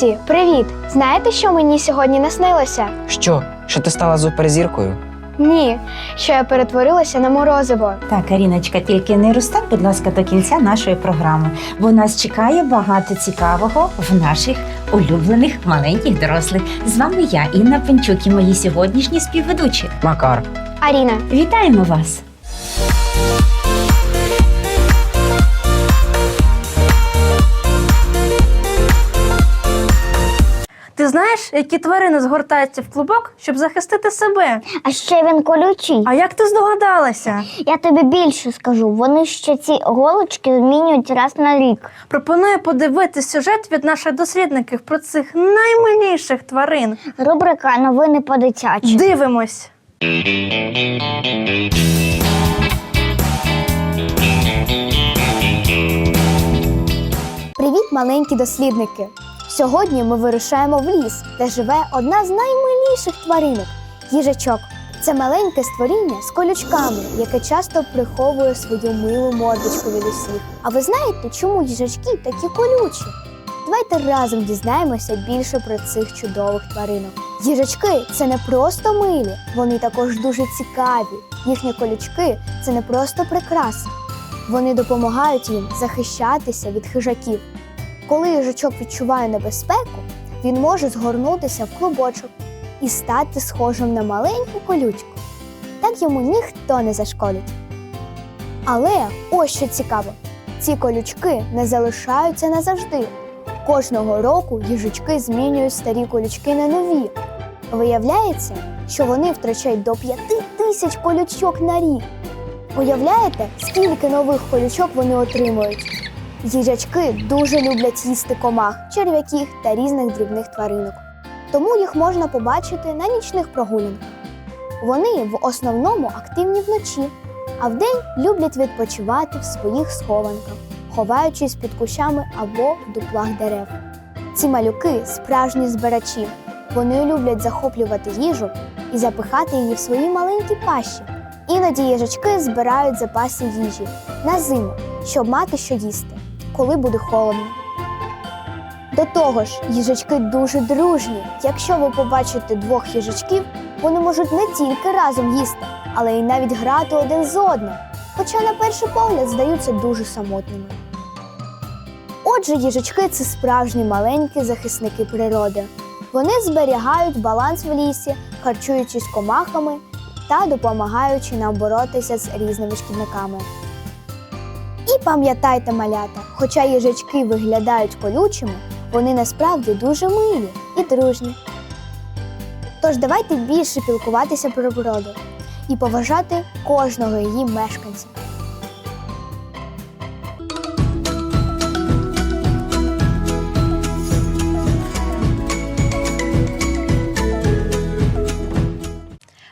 Друзі, привіт! Знаєте, що мені сьогодні наснилося? Що? Що ти стала суперзіркою? Ні, що я перетворилася на морозиво. Так, Аріночка, тільки не розстань, будь ласка, до кінця нашої програми, бо нас чекає багато цікавого в наших улюблених маленьких дорослих. З вами я, Інна Пенчук, і мої сьогоднішні співведучі. Макар. Аріна, Вітаємо вас! Ти знаєш, які тварини згортаються в клубок, щоб захистити себе? А ще він колючий. А як ти здогадалася? Я тобі більше скажу. Вони ще ці голочки змінюють раз на рік. Пропоную подивитись сюжет від наших дослідників про цих наймиліших тварин. Рубрика новини по дитячі. Дивимось. привіт, маленькі дослідники! Сьогодні ми вирушаємо в ліс, де живе одна з наймиліших тваринок їжачок. Це маленьке створіння з колючками, яке часто приховує свою милу мордочку від усіх. А ви знаєте, чому їжачки такі колючі? Давайте разом дізнаємося більше про цих чудових тваринок. Їжачки це не просто милі, вони також дуже цікаві. Їхні колючки це не просто прикраси. Вони допомагають їм захищатися від хижаків. Коли їжачок відчуває небезпеку, він може згорнутися в клубочок і стати схожим на маленьку колючку. Так йому ніхто не зашкодить. Але ось що цікаво: ці колючки не залишаються назавжди. Кожного року їжачки змінюють старі колючки на нові. Виявляється, що вони втрачають до п'яти тисяч колючок на рік. Уявляєте, скільки нових колючок вони отримують? Їжачки дуже люблять їсти комах, черв'яків та різних дрібних тваринок. Тому їх можна побачити на нічних прогулянках. Вони в основному активні вночі, а вдень люблять відпочивати в своїх схованках, ховаючись під кущами або в дуплах дерев. Ці малюки справжні збирачі. Вони люблять захоплювати їжу і запихати її в свої маленькі пащі. Іноді їжачки збирають запаси їжі на зиму, щоб мати що їсти, коли буде холодно. До того ж, їжачки дуже дружні. Якщо ви побачите двох їжачків, вони можуть не тільки разом їсти, але й навіть грати один з одним, хоча на перший погляд здаються дуже самотніми. Отже, їжачки це справжні маленькі захисники природи. Вони зберігають баланс в лісі, харчуючись комахами та допомагаючи нам боротися з різними шкідниками. І пам'ятайте, малята, хоча їжачки виглядають колючими, вони насправді дуже милі і дружні. Тож давайте більше пілкуватися про природу і поважати кожного її мешканця.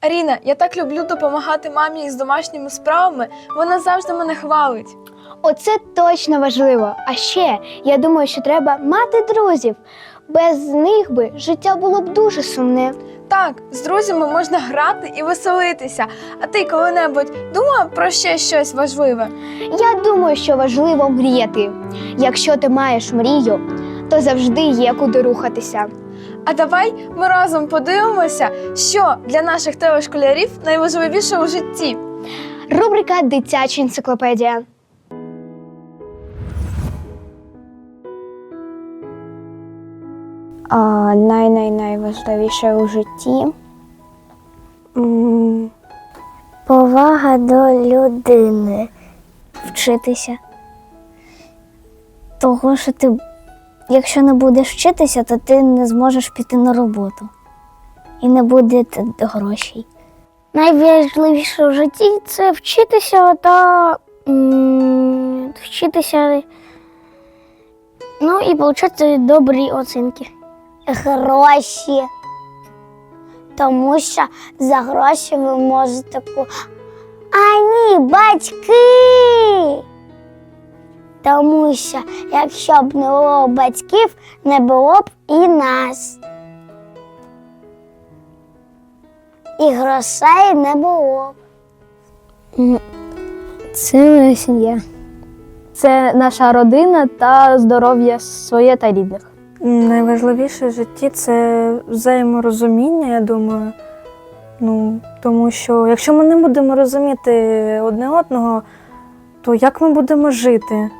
Аріна, я так люблю допомагати мамі із домашніми справами. Вона завжди мене хвалить. Оце точно важливо. А ще я думаю, що треба мати друзів. Без них би життя було б дуже сумне. Так, з друзями можна грати і веселитися. А ти коли-небудь думав про ще щось важливе? Я думаю, що важливо мріяти. Якщо ти маєш мрію, то завжди є куди рухатися. А давай ми разом подивимося, що для наших телешколярів найважливіше у житті. Рубрика Дитяча енциклопедія. Най-най-найважливіше у житті. Повага до людини. Вчитися. Того, що ти, якщо не будеш вчитися, то ти не зможеш піти на роботу. І не буде грошей. Найважливіше в житті це вчитися та вчитися. Ну і отримати добрі оцінки. Гроші. Тому що за гроші ви можете ку. А ні, батьки. Тому що якщо б не було батьків, не було б і нас. І грошей не було. Це моя сім'я. Це наша родина та здоров'я своє та рідних. Найважливіше в житті це взаєморозуміння, я думаю. Ну, тому що якщо ми не будемо розуміти одне одного, то як ми будемо жити?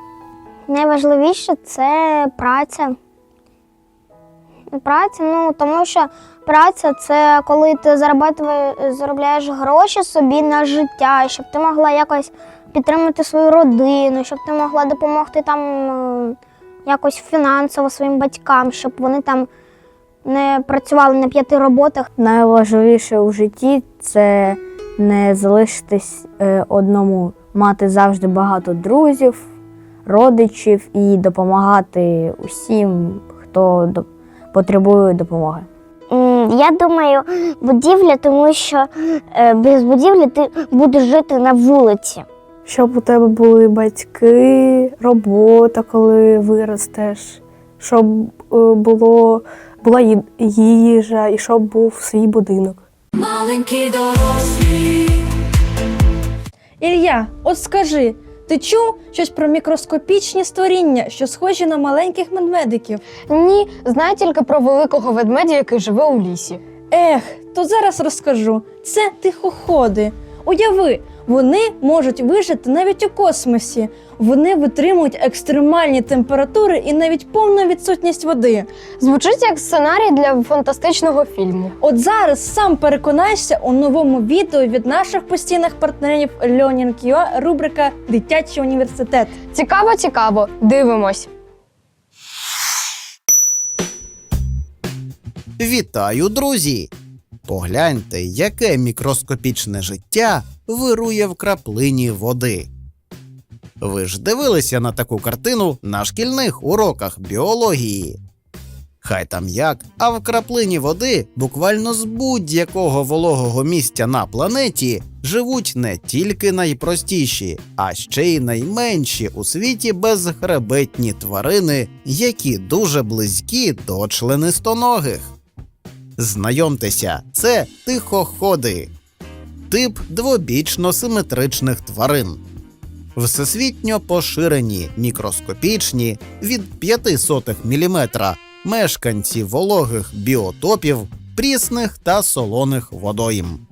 Найважливіше це праця. Праця, ну тому що праця це коли ти заробляєш гроші собі на життя, щоб ти могла якось підтримати свою родину, щоб ти могла допомогти там е, якось фінансово своїм батькам, щоб вони там не працювали на п'яти роботах. Найважливіше у житті це не залишитись е, одному, мати завжди багато друзів, родичів і допомагати усім, хто потребує допомоги. Я думаю, будівля, тому що е, без будівлі ти будеш жити на вулиці. Щоб у тебе були батьки, робота, коли виростеш, щоб е, було, була їжа і щоб був свій будинок. Ілля, от скажи, ти чув щось про мікроскопічні створіння, що схожі на маленьких медведиків? Ні, знаю тільки про великого ведмедя, який живе у лісі. Ех, то зараз розкажу. Це тихоходи. Уяви, вони можуть вижити навіть у космосі. Вони витримують екстремальні температури і навіть повну відсутність води. Звучить як сценарій для фантастичного фільму. От зараз сам переконайся у новому відео від наших постійних партнерів Learning.ua, рубрика Дитячий університет. Цікаво, цікаво. Дивимось. Вітаю, друзі! Погляньте, яке мікроскопічне життя вирує в краплині води. Ви ж дивилися на таку картину на шкільних уроках біології. Хай там як, а в краплині води буквально з будь-якого вологого місця на планеті живуть не тільки найпростіші, а ще й найменші у світі безхребетні тварини, які дуже близькі до членистоногих. Знайомтеся, це тихоходи, тип двобічно симетричних тварин. Всесвітньо поширені мікроскопічні від 0,05 мм мешканці вологих біотопів, прісних та солоних водойм.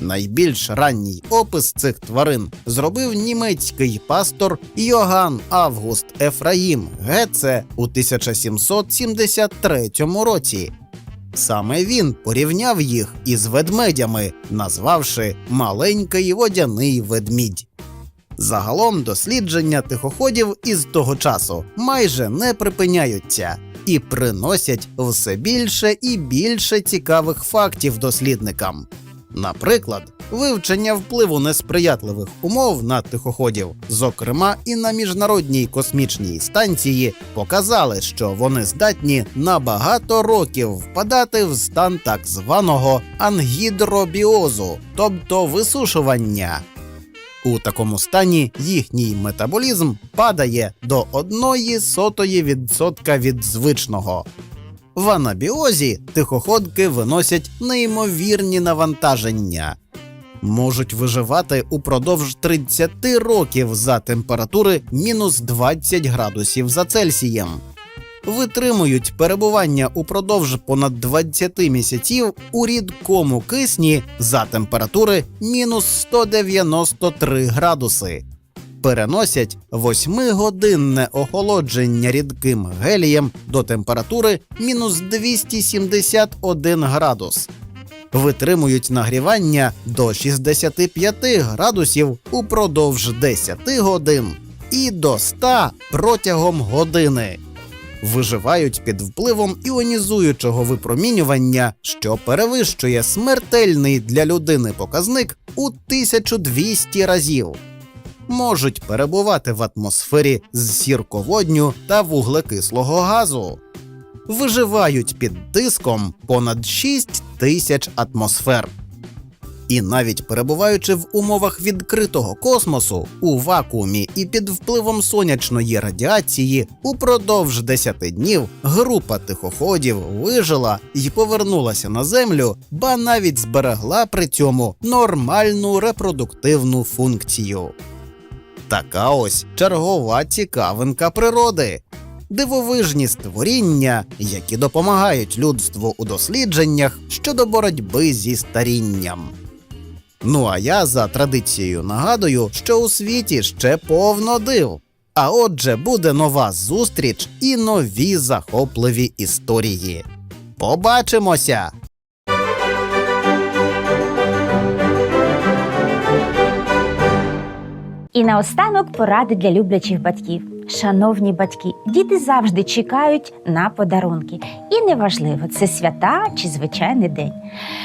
Найбільш ранній опис цих тварин зробив німецький пастор Йоган Август Ефраїм Геце у 1773 році. Саме він порівняв їх із ведмедями, назвавши маленький водяний ведмідь. Загалом дослідження тихоходів із того часу майже не припиняються і приносять все більше і більше цікавих фактів дослідникам. Наприклад, вивчення впливу несприятливих умов на тихоходів, зокрема і на міжнародній космічній станції, показали, що вони здатні на багато років впадати в стан так званого ангідробіозу, тобто висушування. У такому стані їхній метаболізм падає до 1 сотої відсотка від звичного. В анабіозі тихоходки виносять неймовірні навантаження, можуть виживати упродовж 30 років за температури мінус 20 градусів за Цельсієм. Витримують перебування упродовж понад 20 місяців у рідкому кисні за температури мінус 193 градуси. Переносять 8-годинне охолодження рідким гелієм до температури мінус 271 градус. Витримують нагрівання до 65 градусів упродовж 10 годин і до 100 протягом години. Виживають під впливом іонізуючого випромінювання, що перевищує смертельний для людини показник у 1200 разів можуть перебувати в атмосфері з сірководню та вуглекислого газу. Виживають під тиском понад 6 тисяч атмосфер. І навіть перебуваючи в умовах відкритого космосу у вакуумі і під впливом сонячної радіації, упродовж 10 днів група тихоходів вижила і повернулася на землю, ба навіть зберегла при цьому нормальну репродуктивну функцію. Така ось чергова цікавинка природи. дивовижні створіння, які допомагають людству у дослідженнях щодо боротьби зі старінням. Ну а я за традицією нагадую, що у світі ще повно див. А отже, буде нова зустріч і нові захопливі історії. Побачимося! І наостанок поради для люблячих батьків. Шановні батьки, діти завжди чекають на подарунки. І неважливо, це свята чи звичайний день.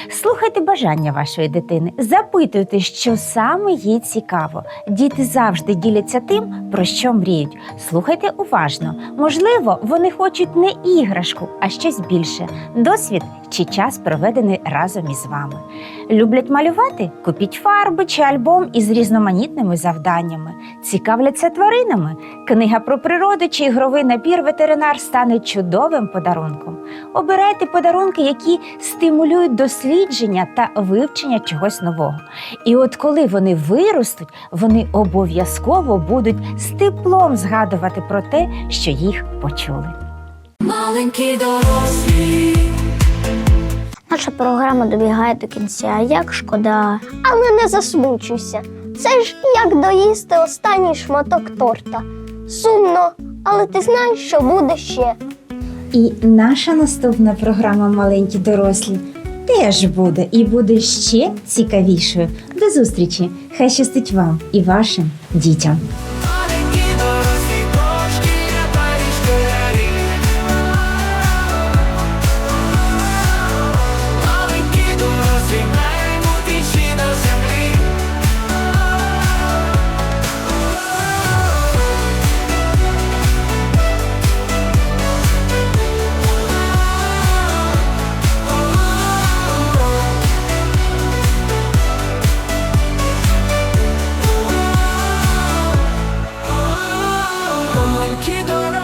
Слухайте бажання вашої дитини, запитуйте, що саме їй цікаво. Діти завжди діляться тим, про що мріють. Слухайте уважно. Можливо, вони хочуть не іграшку, а щось більше досвід чи час проведений разом із вами. Люблять малювати? Купіть фарби чи альбом із різноманітними завданнями. Цікавляться тваринами. Книга про природу чи ігровий набір ветеринар стане чудовим подарунком. Обирайте подарунки, які стимулюють дослідження та вивчення чогось нового. І от коли вони виростуть, вони обов'язково будуть з теплом згадувати про те, що їх почули. Наша програма добігає до кінця, як шкода. Але не засмучуйся. Це ж як доїсти останній шматок торта. Сумно, але ти знаєш, що буде ще. І наша наступна програма Маленькі дорослі теж буде і буде ще цікавішою. До зустрічі! Хай щастить вам і вашим дітям!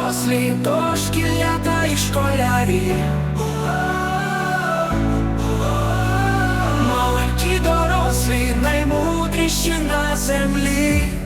Дорослі, дошкілята і школярі. Маленькі дорослі, наймудріші на землі.